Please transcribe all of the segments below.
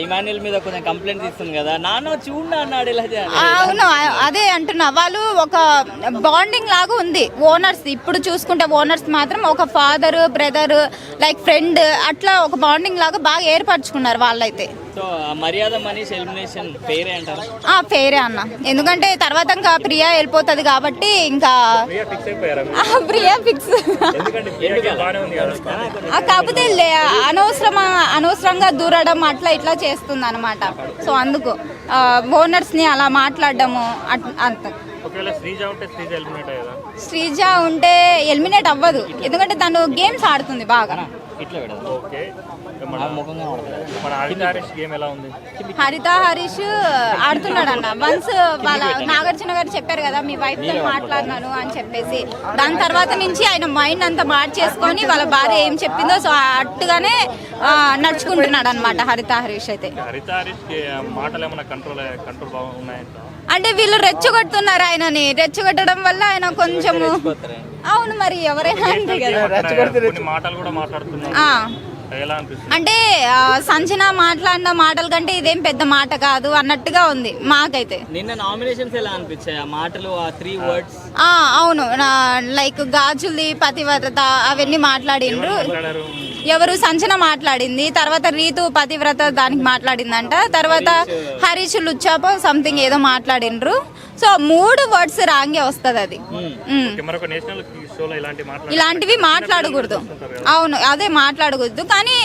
Emmanuel మీద కొంచెం complaint ఇస్తుంది కదా. నాన్న చూడ అన్నాడు ఇలా అవును అదే అంటున్నా. వాళ్ళు ఒక బాండింగ్ లాగా ఉంది. ఓనర్స్ ఇప్పుడు చూసుకుంటే ఓనర్స్ మాత్రం ఒక ఫాదర్ బ్రదర్ లైక్ ఫ్రెండ్ అట్లా ఒక బాండింగ్ లాగా బాగా ఏర్పరచుకున్నారు వాళ్ళైతే. సో ఆ మర్యాద మనీష్ ఎలిమినేషన్ పేరే అంటారు? ఆ పేరే అన్న. ఎందుకంటే తర్వాత ఇంకా ప్రియా వెళ్ళిపోతుంది కాబట్టి ఇంకా ఫిక్స్ అయిపోయారా? ఆ, ప్రియా ఫిక్స్ కాకపోతే లే- అనవసరం అనవసరంగా దూరడం అట్లా ఇట్లా చేస్తుంది అనమాట సో అందుకు ఓనర్స్ని అలా మాట్లాడడము అట్- అంత. శ్రీజ ఉంటే ఎలిమినేట్ అవ్వదు. ఎందుకంటే తను గేమ్స్ ఆడుతుంది బాగా. ఇట్లా పెడదాం ఓకే. మన ఆ ముఖంగా పడుతుంది మన హరిత హరీష్ గేమ్ ఎలా ఉంది? హరిత హరీష్ ఆడుతున్నాడు అన్న వన్స్ వాళ్ళ నాగార్జున గారు చెప్పారు కదా మీ వైఫ్తో మాట్లాడినాను అని చెప్పేసి. దాని తర్వాత నుంచి ఆయన మైండ్ అంతా మార్చేసుకొని వాళ్ళ భార్య ఏం చెప్పిందో సో అట్టుగానే నడుచుకుంటున్నాడు అనమాట హరిత హరీష్ అయితే. హరిత హరీష్కి మాటలు ఏమైనా కంట్రోల్ కంట్రోల్ బాగా ఉన్నాయంట? అంటే వీళ్ళు రెచ్చగొడుతున్నారు ఆయనని. రెచ్చగొట్టడం వల్ల ఆయన కొంచెము అవును మరి ఎవరైనా అంతే కదా. కొన్ని మాటలు కూడా మాట్లాడుతున్నారు ఆ. ఎలా అనిపిస్తుంది? అంటే ఆ, సంచన మాట్లాడిన మాటల కంటే ఇదేం పెద్ద మాట కాదు అన్నట్టుగా ఉంది మాకైతే. నిన్న నామినేషన్స్ ఎలా అనిపించాయి? ఆ మాటలు ఆ త్రీ వర్డ్స్ ఆ అవును. లైక్ గాజుల్ది పతివ్రత అవన్నీ మాట్లాడిండ్రు. మాట్లాడారు? ఎవరు సంచన మాట్లాడింది. తర్వాత రీతు పతివ్రత దానికి మాట్లాడిందంట. తర్వాత హరీష్ లుచ్చాపో సంథింగ్ ఏదో మాట్లాడిండ్రు. సో మూడు వర్డ్స్ రాంగే వస్తుంది అది. ఇలాంటి మాట్లాడారు ఇలాంటివి మాట్లాడకూడదు. అవును అదే మాట్లాడకూడదు. కానీ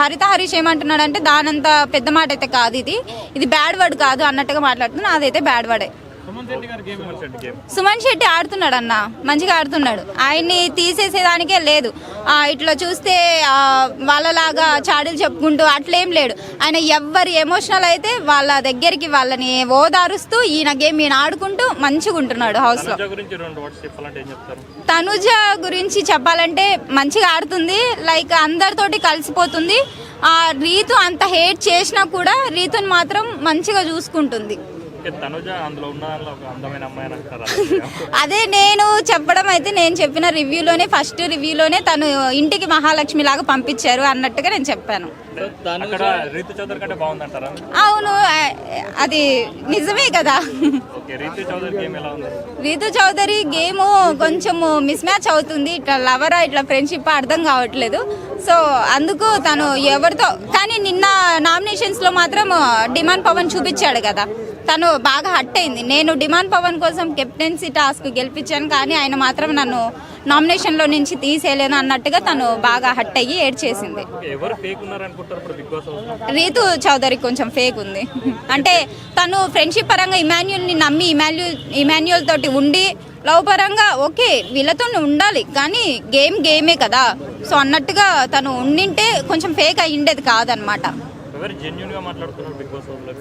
హరిత హరీష్ ఏమంటున్నాడంటే దానంత పెద్ద మాట అయితే కాదు ఇది. ఇది బ్యాడ్ వర్డ్ కాదు అన్నట్టుగా మాట్లాడుతున్నా అదైతే బ్యాడ్ వర్డే సుమన్ శెట్టి గారి గేమ్ సుమన్ శెట్టి గేమ్ సుమన్ శెట్టి ఆడుతున్నాడు అన్న మంచిగా ఆడుతున్నాడు. ఆయన్ని తీసేసేదానికే లేదు. ఆ, ఇట్లా చూస్తే ఆ, వాళ్ళలాగా చాడీలు చెప్పుకుంటూ అట్లేం లేడు. ఆయన ఎవ్వరి ఎమోషనల్ అయితే వాళ్ళ దగ్గరికి వాళ్ళని ఓదారుస్తూ ఈయన గేమ్ ఈయన ఆడుకుంటూ మంచిగా ఉంటున్నాడు హౌస్లో. తనుజ గురించి రెండు వర్డ్స్ చెప్పాలంటే ఏం చెప్తారు? తనుజ గురించి చెప్పాలంటే మంచిగా ఆడుతుంది. లైక్ అందరితోటి కలిసిపోతుంది. ఆ రీతు అంత హేట్ చేసినా కూడా రీతుని మాత్రం మంచిగా చూసుకుంటుంది. ఓకే, తనుజ అందులో ఉన్న దానిలో ఒక అందమైన అమ్మాయి అని అంటారా? అదే నేను చెప్పడం అయితే నేను చెప్పిన రివ్యూలోనే ఫస్ట్ రివ్యూలోనే తను ఇంటికి మహాలక్ష్మి లాగా పంపించారు అన్నట్టుగా నేను చెప్పాను. అక్కడ రీతు చౌదరి కంటే బాగుందంటారా? అవును అది నిజమే కదా. ఓకే రీతు చౌదరి గేమ్ ఎలా ఉంది? రీతు చౌదరి గేమ్ కొంచెము మిస్ మ్యాచ్ అవుతుంది. ఇట్లా లవరా ఇట్లా ఫ్రెండ్షిప్ అర్థం కావట్లేదు. సో అందుకు తను ఎవరితో కానీ నిన్న నామినేషన్స్లో మాత్రం డిమాండ్ పవన్ చూపించాడు కదా. తను బాగా హట్ అయింది. నేను డిమాండ్ పవన్ కోసం కెప్టెన్సీ టాస్క్ గెలిపించాను కానీ ఆయన మాత్రం నన్ను నామినేషన్లో నుంచి తీసేయలేను అన్నట్టుగా తను బాగా హట్ అయ్యి ఏడ్చేసింది? రీతు చౌదరి కొంచెం ఫేక్ ఉంది. అంటే తను ఫ్రెండ్షిప్ పరంగా ఇమాన్యుల్ని నమ్మి ఇమాన్యుల్ ఇమాన్యుల్ తోటి ఉండి లవ్ పరంగా ఓకే వీళ్ళతో ఉండాలి కానీ గేమ్ గేమే కదా. సో అన్నట్టుగా తను ఉండింటే కొంచెం ఫేక్ అయ్యిండేది కాదనమాట. ఎవరు జెన్యున్గా మాట్లాడుతున్నారు బిగ్ బాస్ హౌస్లో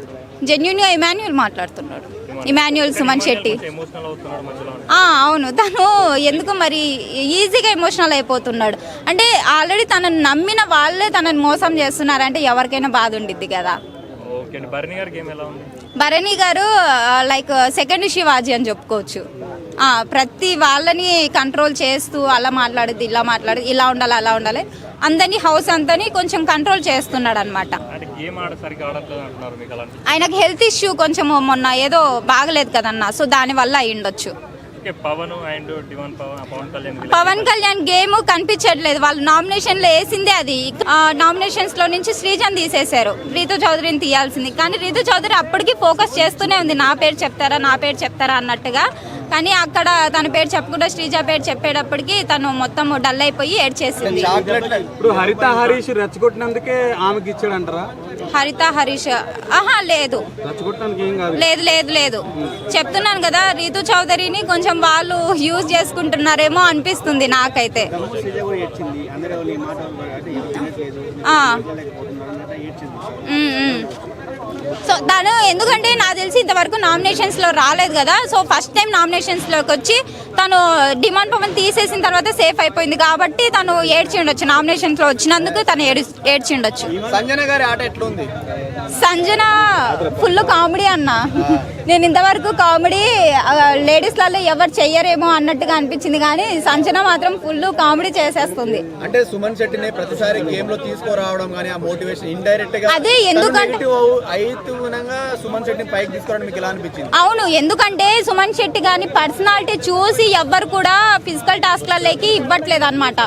జెన్యున్గా ఇమాన్యుల్ మాట్లాడుతున్నాడు. ఇమాన్యుల్ సుమన్ శెట్టి. అవును. తను ఎందుకు మరి ఈజీగా ఎమోషనల్ అయిపోతున్నాడు? అంటే ఆల్రెడీ తనని నమ్మిన వాళ్ళే తనని మోసం చేస్తున్నారంటే ఎవరికైనా బాధ ఉండిద్ది కదా. ఓకే అండి. భరణి గారి గేమ్ ఎలా ఉంది? భరణి గారు లైక్ సెకండ్ శివాజీ అని చెప్పుకోవచ్చు. ప్రతి వాళ్ళని కంట్రోల్ చేస్తూ అలా మాట్లాడేది ఇలా మాట్లాడేది ఇలా ఉండాలి అలా ఉండాలి. అందరినీ హౌస్ అంతని కొంచెం కంట్రోల్ చేస్తున్నాడు అనమాట ఆయనకు హెల్త్ ఇష్యూ కొంచెం మొన్న ఏదో బాగలేదు కదన్న సో దానివల్ల అయి ఉండొచ్చు ఓకే పవన్ కళ్యాణ్ కళ్యాణ్ గేమ్ కనిపించట్లేదు. వాళ్ళు నామినేషన్లో వేసిందే అది. నామినేషన్స్లో నుంచి శ్రీజన్ తీసేశారు. రీతు చౌదరిని తీయాల్సింది. కానీ రీతు చౌదరి అప్పటికి ఫోకస్ చేస్తూనే ఉంది. నా పేరు చెప్తారా నా పేరు చెప్తారా అన్నట్టుగా. కానీ అక్కడ తన పేరు చెప్పకుండా శ్రీజ పేరు చెప్పేటప్పటికి తను మొత్తం డల్ అయిపోయి ఏడ్చేసింది ఇప్పుడు హరిత హరీష్ రెచ్చగొట్టినందుకే ఆమెకి ఇచ్చాడంటారా? హరిత హరీష్ ఆహా లేదు. రెచ్చగొట్టడానికి ఏం కాదు. లేదు లేదు లేదు. చెప్తున్నాను కదా రీతు చౌదరిని కొంచెం వాళ్ళు యూజ్ చేసుకుంటున్నారేమో అనిపిస్తుంది నాకైతే. ఆ. సో తను ఎందుకంటే నాకు తెలిసి ఇంతవరకు నామినేషన్స్లో రాలేదు కదా. సో ఫస్ట్ టైం నామినేషన్స్లోకి వచ్చి తను డిమాండ్ పవన్ తీసేసిన తర్వాత సేఫ్ అయిపోయింది కాబట్టి తను ఏడ్చి ఉండొచ్చు నామినేషన్స్లో వచ్చినందుకు తను ఏడు ఏడ్చి ఉండొచ్చు. సంజన గారి ఆట ఎట్లుంది? సంజన ఫుల్ కామెడీ అన్న. నేను ఇంతవరకు కామెడీ లేడీస్లలో ఎవరు చెయ్యరేమో అన్నట్టుగా అనిపించింది కానీ సంజన మాత్రం ఫుల్ కామెడీ చేసేస్తుంది. అంటే సుమన్ శెట్టిని ప్రతిసారి గేమ్లో తీసుకురావడం కానీ ఆ మోటివేషన్ ఇండైరెక్ట్గా అదే ఎందుకంటే- సుమన్ శెట్టిని పైకి తీసుకురావడం మీకు ఎలా అనిపించింది? అవును ఎందుకంటే సుమన్ శెట్టి గాని పర్సనాలిటీ చూసి ఎవ్వరు కూడా ఫిజికల్ టాస్క్లలోకి ఇవ్వట్లేదు అనమాట